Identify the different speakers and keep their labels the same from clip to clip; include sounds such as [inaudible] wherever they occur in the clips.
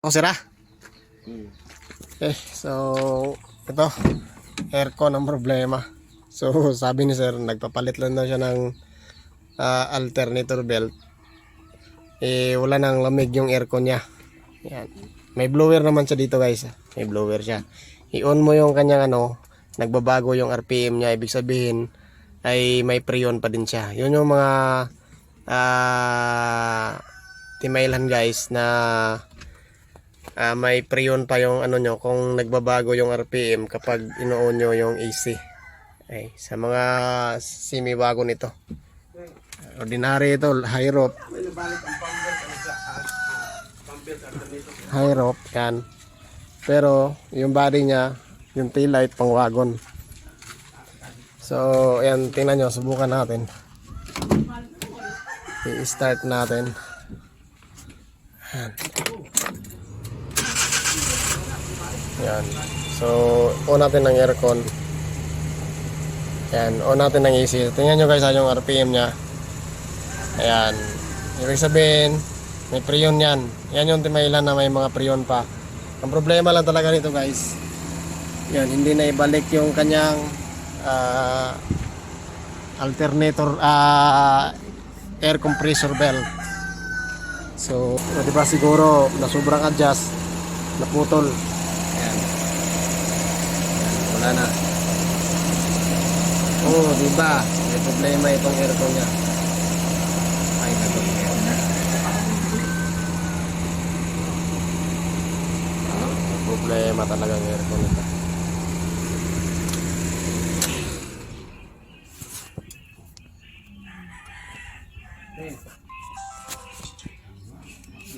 Speaker 1: Ako sira.
Speaker 2: Hmm.
Speaker 1: Okay, so ito aircon ang problema. So [laughs] sabi ni sir, nagpapalit lang daw siya ng ah, alternator belt. Eh wala nang lamig yung aircon niya. Yan. May blower naman siya dito guys. May blower siya. I-on mo yung kanyang ano, nagbabago yung RPM niya. Ibig sabihin ay may preon pa din siya. Yun yung mga ah timailan guys na ah, may preon pa yung ano nyo kung nagbabago yung RPM kapag ino-on nyo yung AC. Ay, sa mga semi-wagon nito. Ordinary ito, high rope. High rope, yan. Pero, yung body niya, yung tail light pang wagon. So, yan, tingnan nyo, subukan natin. I-start natin. Yan. So, on natin ng aircon. Yan, on natin ng AC. Tingnan nyo guys, ah, yung RPM niya. Ayan. Ibig sabihin, may preon yan. Yan yung timailan na may mga preon pa. Ang problema lang talaga nito guys, yan, hindi na ibalik yung kanyang ah, alternator ah, air compressor belt. So, di ba siguro na sobrang adjust, naputol. Wala na. Oh, di ba? May problema itong aircon niya. Ay, nagong na. May problema talaga ang aircon nito.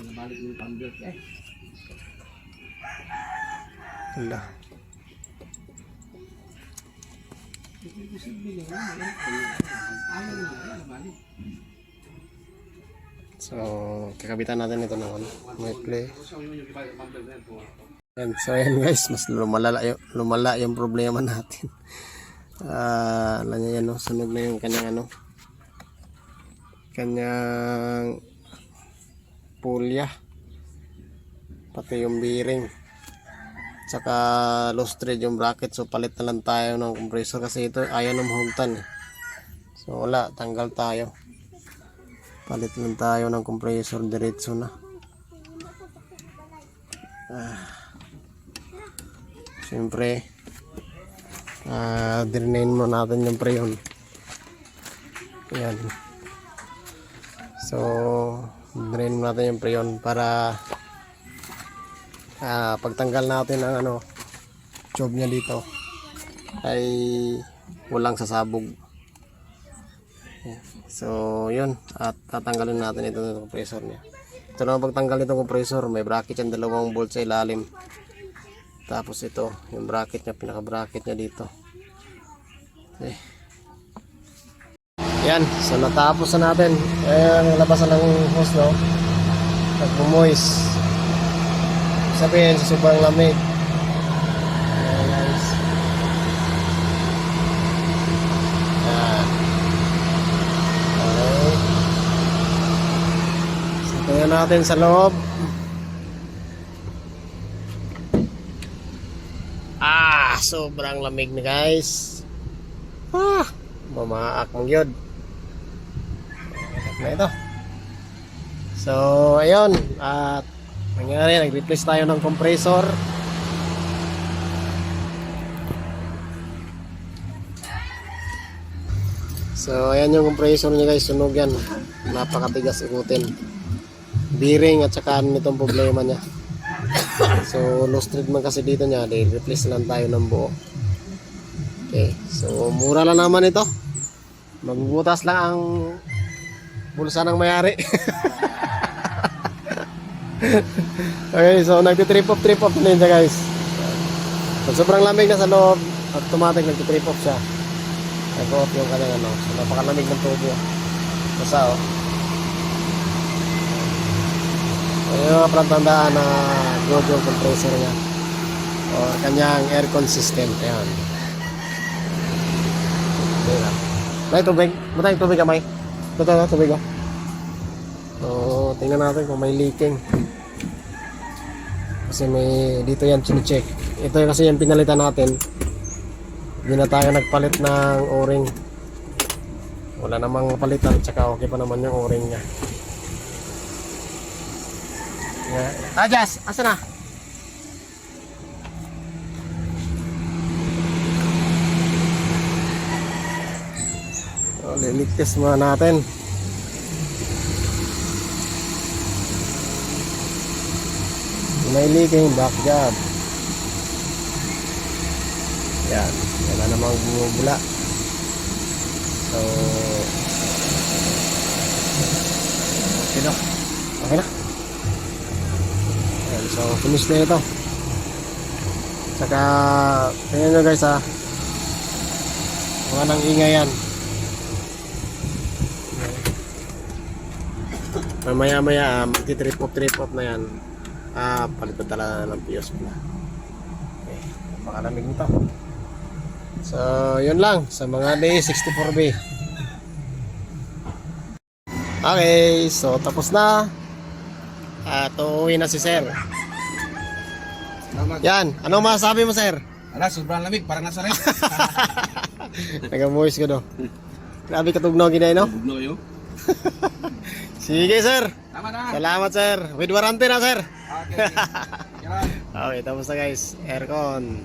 Speaker 2: Binabalik yung tumbler. Eh,
Speaker 1: Wala. So, kakabitan natin ito naman. May play. Yan, so ayan guys, mas lumala yung, lumala yung problema natin. [laughs] Ah, ano niya yan, no? sunog na yung kanyang ano, kanyang pulya, pati yung bearing, tsaka lost thread yung bracket, so palit na lang tayo ng compressor kasi ito ayaw na mahugtan eh. So wala, tanggal tayo. Palit lang tayo ng compressor diretso na. Ah. Siyempre, ah, dirinain mo natin yung preon. Ayan. So, drain mo natin yung preon para ah, pagtanggal natin ang ano, tube niya dito ay walang sasabog. So, yun. At tatanggalin natin ito ng compressor niya. Ito naman pagtanggal nitong compressor, may bracket yan, dalawang bolt sa ilalim. Tapos ito, yung bracket niya, pinaka-bracket niya dito. Okay. Yan, so natapos na natin. Eh, ang labasan ng hose, no? Nagmumoist. Sabihin, sa sobrang lamig. Ayan, guys. Tingnan natin sa loob. Ah, sobrang lamig na guys. Ah, mamaak mong yun. na ito. So, ayun. At nangyari, nag-replace tayo ng compressor. So, ayan yung compressor niya guys. Sunog yan. Napakatigas ikutin. Bearing at saka nitong problema niya. So, lost thread man kasi dito niya. Dahil replace lang tayo ng buo. Okay. So, mura lang naman ito. Magbubutas lang ang bulsa ng mayari. [laughs] okay, so nagtitrip off, trip off na yun siya guys. Pag sobrang lamig na sa loob, automatic nagtitrip off siya. Nag-off yung kanyang ano. So, napakalamig ng tubo. Basta oh. Ayun parang tandaan na good yung compressor niya. Or kanyang aircon system. Ayan. Okay lang. May tubig. Matay tubig ka, May. Ito, ito, tubig ko. So, tingnan natin kung may leaking. Kasi may dito yan chine-check. Ito yung kasi yung pinalitan natin. Hindi na tayo nagpalit ng o-ring. Wala namang palitan, tsaka okay pa naman yung o-ring niya. Yeah. Ah, Jazz, asa na? Oh, liligtas muna natin. May leaking back job. Yan. Wala namang bumubula. So, okay na. Okay na. Yan. So, finish na ito. Saka, tingnan nyo guys ha. Mga nang ingay yan. Mamaya maya, um, magti-trip-off trip-off na yan. Ah, palitan talaga ng fuse pala. Okay, napakalamig nito. So, yun lang sa mga day 64B. Okay, so tapos na. At uuwi na si Sir.
Speaker 2: Salamat.
Speaker 1: Yan, ano masasabi mo, Sir?
Speaker 2: Ala, sobrang lamig. Parang nasa rin. [laughs]
Speaker 1: Nag-voice ko do. Grabe katugnaw ginay, no?
Speaker 2: Bugno yun. [laughs]
Speaker 1: Sige, Sir.
Speaker 2: Tama na.
Speaker 1: Salamat, Sir. With warranty na, Sir. [laughs] Okay. Tapos na guys. Aircon.